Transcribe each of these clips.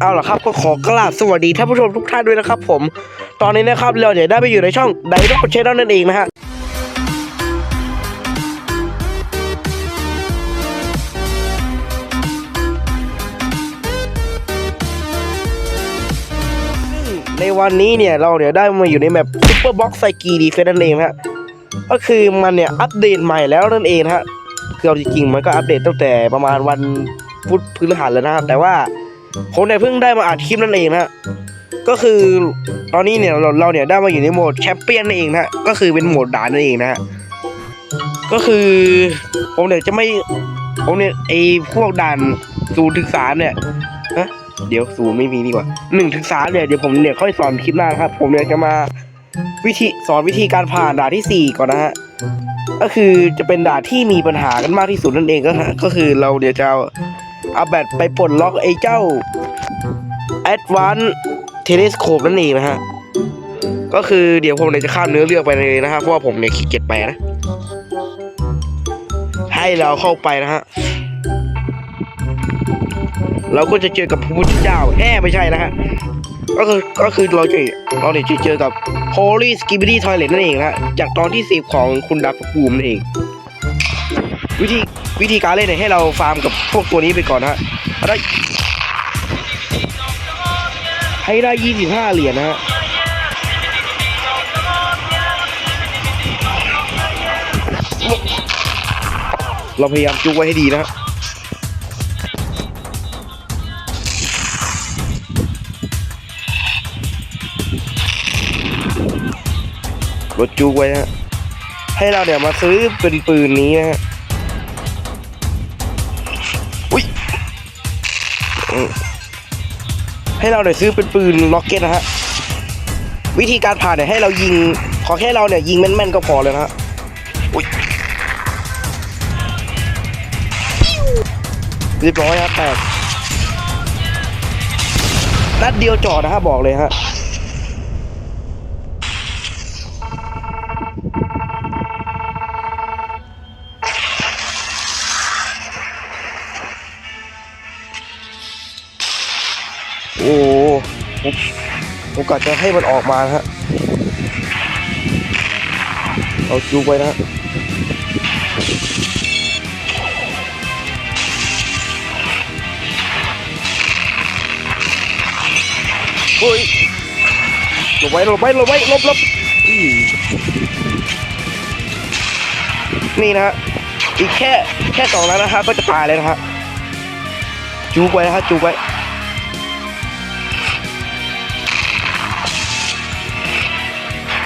เอาล่ะครับก็ขอกราบสวัสดีท่านผู้ชมทุกท่านด้วยนะครับ ผม ตอนนี้นะครับเราจะได้ไปอยู่ในช่องไดโนเชนนั่นเองนะฮะในวันนี้เนี่ยเราเนี่ยได้มาอยู่ในแมปซูเปอร์บ็อกไซกีดีเฟนนั่นเองนะฮะก็คือมันเนี่ยอัปเดตใหม่แล้วนั่นเองนะฮะคือเอาจริงๆมันก็อัปเดตตั้งแต่ประมาณวันพุธพฤหัสแล้วนะครับแต่ว่า ผมเนี่ยเพิ่งได้มาอัดคลิปนั่นเองนะก็คือตอนนี้เนี่ยเราเราเนี่ยได้มาอยู่ในโหมดแชมเปี้ยนนั่นเองนะก็คือเป็นโหมดด่านนั่นเองนะฮะก็คือผมเนี่ยจะไม่ผมเนี่ยไอพวกด่านศูนย์ถึงสามเนี่ยฮะเดี๋ยวศูนย์ไม่มีดีกว่าหนึ่งถึงสามเนี่ยเดี๋ยวผมเนี่ยค่อยสอนคลิปหน้านะครับ ผมเนี่ยจะมาวิธีสอนวิธีการผ่านด่านที่สี่ก่อนนะฮะก็คือจะเป็นด่านที่มีปัญหากันมากที่สุดนั่นเองก็ก็คือเราเดี๋ยวจะ เอาแบตไปปลดล็อกไอ้เจ้า Advanced Telescope นั่นเองนะฮะ ก็คือเดี๋ยวผมเนี่ยจะข้ามเนื้อเรื่องไปเลยนะฮะ เพราะว่าผมเนี่ยขี้เกียจไปนะ ให้เราเข้าไปนะฮะ เราก็จะเจอกับพระพุทธเจ้าแห่ไม่ใช่นะฮะ ก็คือก็คือเราจะเราเนี่ยจะเจอกับ Holy Skibidi Toilet นั่นเองนะฮะจากตอนที่สิบของคุณดักบูมนั่นเอง วิธีวิธีการเล่นเนี่ยให้เราฟาร์มกับพวกตัวนี้ไปก่อนฮะได้ให้ได้ยี่สิบห้าเหรียญนะฮะเราพยายามจุกไว้ให้ดีนะฮะรถจุกไว้นะฮะให้เราเดี๋ยวมาซื้อเป็นปืนนี้นะฮะ ให้เราเดี๋ยวซื้อเป็นปืนล็อกเก็ตนะฮะ วิธีการผ่านเนี่ยให้เรายิง ขอแค่เราเนี่ยยิงแม่นๆก็พอเลยนะฮะอุ้ยเรียบร้อยครับแตกนัดเดียวจอดนะฮะบอกเลยฮะ ผมผมกะจะให้มันออกมาฮะเอาจูไว้นะฮะเฮ้ยหลบไว้หลบไว้หลบไว้หลบหลบนี่นะฮะอีกแค่แค่สองแล้วนะฮะก็จะตายเลยนะฮะจูไว้นะฮะจูไว้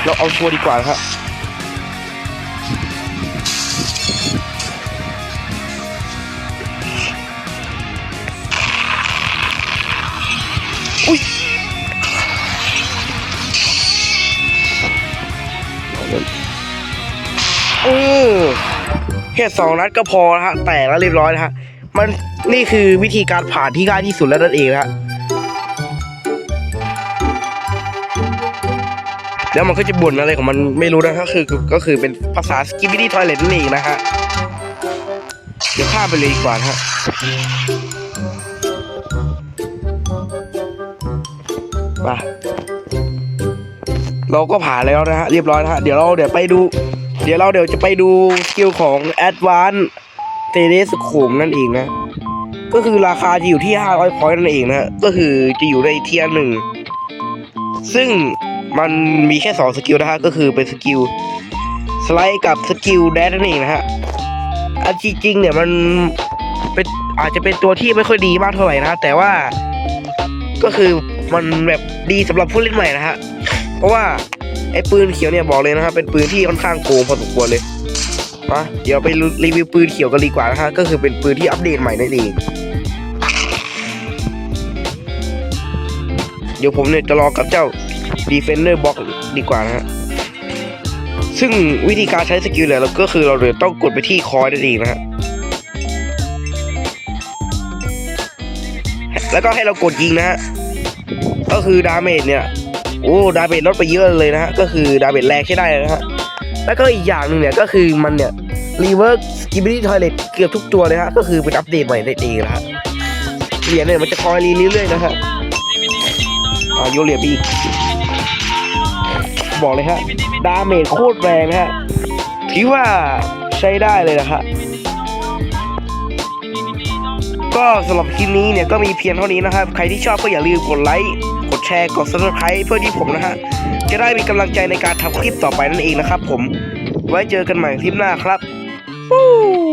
เราเอาชัวร์ดีกว่านะฮะอุ้ยเออแค่สองนัดก็พอนะฮะแตกแล้วเรียบร้อยนะฮะมันนี่คือวิธีการผ่านที่ง่ายที่สุดแล้วนั่นเองนะฮะ แล้วมันก็จะบ่นอะไรของมันไม่รู้นะก็คือก็คือเป็นภาษาสกิป i ดี้ทอยเลตนั่นเองนะฮะเดี๋ยวข้ามไปเลยดีกว่านะฮะไปเราก็ผ่านแล้วนะฮะเรียบร้อยนะฮะเดี๋ยวเราเดี๋ยวไปดู เดี๋ยวเราเดี๋ยวจะไปดูสกิลของ Advanced t e l e s c o p e นั่นเองนะ ก็คือราคาจะอยู่ที่ 500พอยต์นั่นเองนะฮะก็คือจะอยู่ในเทียร์หนึ่ง ซึ่ง มันมีแค่2สกิลนะฮะก็คือเป็นสกิลสไลด์กับสกิลแดนนั่นเองนะฮะอันจริงๆเนี่ยมันเป็นอาจจะเป็นตัวที่ไม่ค่อยดีมากเท่าไหร่นะฮะแต่ว่าก็คือมันแบบดีสำหรับผู้เล่นใหม่นะฮะเพราะว่าไอ้ปืนเขียวเนี่ยบอกเลยนะฮะเป็นปืนที่ค่อนข้างโกงพอสมควรเลยมาเดี๋ยวไปรีวิวปืนเขียวกันดีกว่านะฮะก็คือเป็นปืนที่อัปเดตใหม่นั่นเองเดี๋ยวผมเนี่ยจะรอกับเจ้า Defender Box ดีกว่านะฮะซึ่งวิธีการใช้สกิลเนี่ยเราก็คือเราเดี๋ยวต้องกดไปที่คอยนั่นเองนะฮะแล้วก็ให้เรากดยิงนะฮะก็คือดาเมจเนี่ยโอ้ดาเมจลดไปเยอะเลยนะฮะก็คือดาเมจแรงใช้ได้นะฮะแล้วก็อีกอย่างหนึ่งเนี่ยก็คือมันเนี่ยรีเวิร์กสกิบิลี่ทอยเลตเกือบทุกตัวเลยฮะก็คือเป็นอัปเดตใหม่นั่นเองนะฮะเหรียญเนี่ยมันจะคอยรีเรื่อยๆนะฮะอ่าโยเหรียญไปอีก บอกเลยฮะ ดาเมจโคตรแรงนะฮะถือว่าใช้ได้เลยนะฮะก็สำหรับคลิปนี้เนี่ยก็มีเพียงเท่านี้นะครับ ใครที่ชอบก็อย่าลืมกดไลค์ กดแชร์ กด subscribe เพื่อที่ผมนะฮะ จะได้มีกำลังใจในการทำคลิปต่อไปนั่นเองนะครับผม ไว้เจอกันใหม่คลิปหน้าครับ Woo!